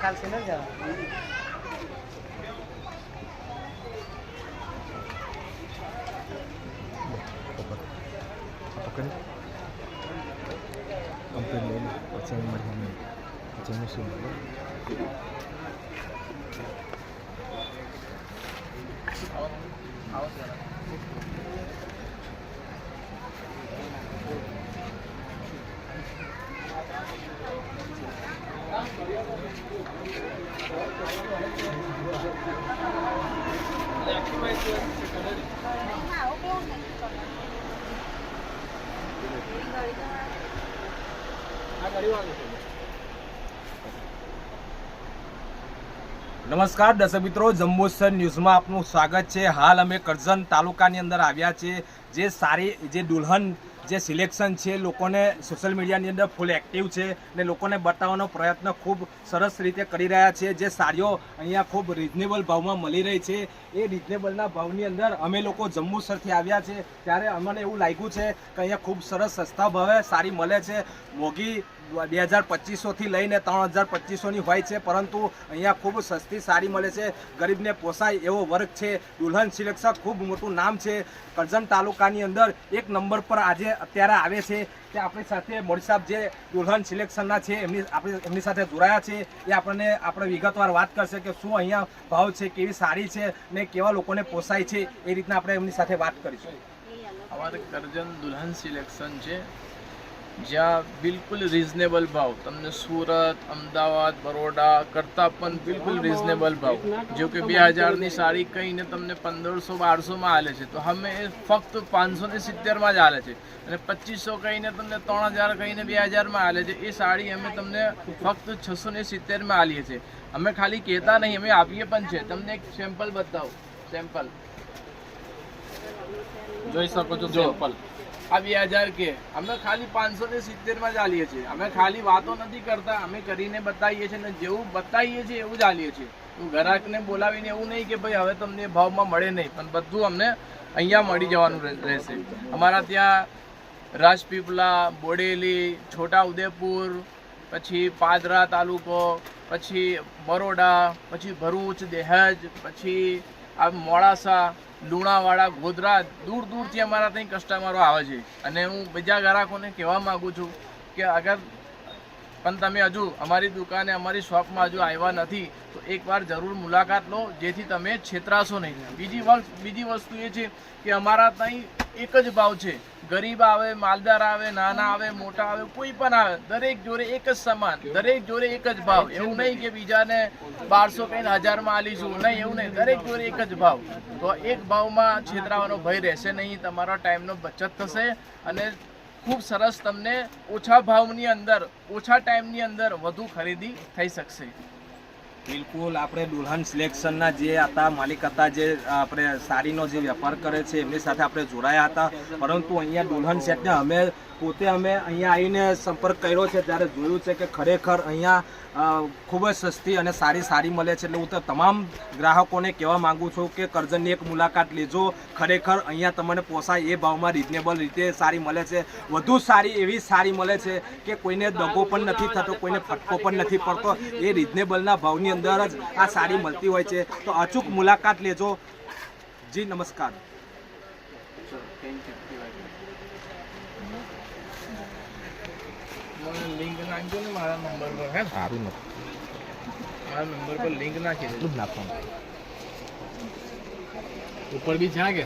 કાલથી ન જવાનું પકડ કમ્પ્લેન લઈ લે પછી અમે મારી મમ્મી પછી અમે નમસ્કાર, દર્શક મિત્રો, જંબુસર ન્યૂઝમાં આપનું સ્વાગત છે. હાલ અમે કરજણ તાલુકાની અંદર આવ્યા છીએ, જે સારી, જે દુલ્હન જે સિલેક્શન છે, લોકોને સોશિયલ મીડિયાની અંદર ફૂલ એક્ટિવ છે ને લોકોને બતાવવાનો પ્રયત્ન ખૂબ સરસ રીતે કરી રહ્યા છે. જે સાડીઓ અહીંયા ખૂબ રિઝનેબલ ભાવમાં મળી રહી છે. એ રિઝનેબલના ભાવની અંદર અમે લોકો જંબુસરથી આવ્યા છે. ત્યારે અમને એવું લાગ્યું છે કે અહીંયા ખૂબ સરસ સસ્તા ભાવે સાડી મળે છે. મોંઘી બે હજાર પચીસોથી લઈને ત્રણ હજાર પચીસોની હોય છે, પરંતુ અહીંયા ખૂબ સસ્તી સારી મળે છે. ગરીબને પોસાય એવો વર્ગ છે. દુલ્હન સિલેક્શન ખૂબ મોટું નામ છે. કરજણ તાલુકાની અંદર એક નંબર પર આજે અત્યારે આવે છે કે આપણી સાથે મોડી સાહેબ જે દુલ્હન સિલેક્શનના છે, એમની આપણે એમની સાથે જોડાયા છે. એ આપણને આપણે વિગતવાર વાત કરશે કે શું અહીંયા ભાવ છે, કેવી સારી છે ને કેવા લોકોને પોસાય છે, એ રીતના આપણે એમની સાથે વાત કરીશું. અમારે કરજણ દુલ્હન સિલેક્શન છે. જ્યાં બિલકુલ રિઝનેબલ ભાવ. તમને સુરત અમદાવાદ બરોડા કરતાં પણ બિલકુલ રિઝનેબલ ભાવ. જો કે બે હજારની સાડી કહીને તમને પંદરસો બારસોમાં હાલે છે. તો અમે ફક્ત પાંચસો ને સિત્તેરમાં જ હાલે છે. અને પચીસો કહીને તમને ત્રણ હજાર કહીને બે હજારમાં હાલે છે. એ સાડી અમે તમને ફક્ત છસો ને સિત્તેરમાં હાલીએ છીએ. અમે ખાલી કહેતા નહીં અમે આપીએ પણ છે. તમને એક સેમ્પલ બતાવો. સેમ્પલ જોઈ શકો છો સેમ્પલ આ બે હજાર કે અમે ખાલી પાંચસો ને સિત્તેરમાં ચાલીએ છીએ અમે ખાલી વાતો નથી કરતા અમે કરીને બતાવીએ છીએ ને જેવું બતાવીએ છીએ એવું ચાલીએ છીએ હું ગ્રાહકને બોલાવીને એવું નહીં કે ભાઈ હવે તમને ભાવમાં મળે નહીં પણ બધું અમને અહીંયા મળી જવાનું રહેશે અમારા ત્યાં રાજપીપળા બોડેલી છોટા ઉદેપુર પછી પાદરા તાલુકો પછી બરોડા પછી ભરૂચ દહેજ પછી આ મોડાસા, લુણાવાડા, ગોધરા દૂર દૂરથી અમારા ત્યાં કસ્ટમરો આવે છે. અને હું બીજા ગ્રાહકોને કહેવા માગું છું કે અગર પણ તમે હજુ અમારી દુકાને, અમારી શોપમાં હજુ આવ્યા નથી, તો એકવાર જરૂર મુલાકાત લો, જેથી તમે છેતરાશો નહીં. બીજી બીજી વસ્તુ એ છે કે અમારા ત્યાં એક જ ભાવ છે. ગરીબ આવે, માલદાર આવે, નાના આવે, મોટા આવે, કોઈ પણ આવે, દરેક જોડે એક જ સમાન, દરેક જોડે એક જ ભાવ. એવું નહીં કે બીજાને બારસો કહીને હજારમાં આલીશું, નહીં, એવું નહીં. દરેક જોડે એક જ ભાવ. તો એક ભાવમાં છેતરાવાનો ભય રહેશે નહીં, તમારા ટાઈમનો બચત થશે અને ખૂબ સરસ તમને ઓછા ભાવની અંદર ઓછા ટાઈમની અંદર વધુ ખરીદી થઈ શકશે. બિલકુલ આપણે દુલ્હન સિલેક્શનના જે હતા, માલિક હતા, જે આપણે સાડીનો જે વેપાર કરે છે, એમની સાથે આપણે જોડાયા હતા. પરંતુ અહીંયા દુલ્હન સેટને અમે પોતે અમે અહીંયા આવીને સંપર્ક કર્યો છે, ત્યારે જોયું છે કે ખરેખર અહીંયા ખૂબ જ સસ્તી અને સારી સાડી મળે છે. એટલે હું તો તમામ ગ્રાહકોને કહેવા માગું છું કે કરજણની એક મુલાકાત લેજો. ખરેખર અહીંયા તમને પોસાય એ ભાવમાં રિઝનેબલ રીતે સારી મળે છે. વધુ સારી એવી સારી મળે છે કે કોઈને દગો પણ નથી થતો, કોઈને ફટકો પણ નથી પડતો. એ રિઝનેબલના ભાવની અંદર જ આ સાડી મળતી હોય છે. તો અચૂક મુલાકાત લેજો. જી નમસ્કાર. લિંક નાખજો ને મારા નંબર પર હે સારું મારા નંબર પર લિંક નાખી દેજો. નાખવાનું. ઉપર બી છે કે?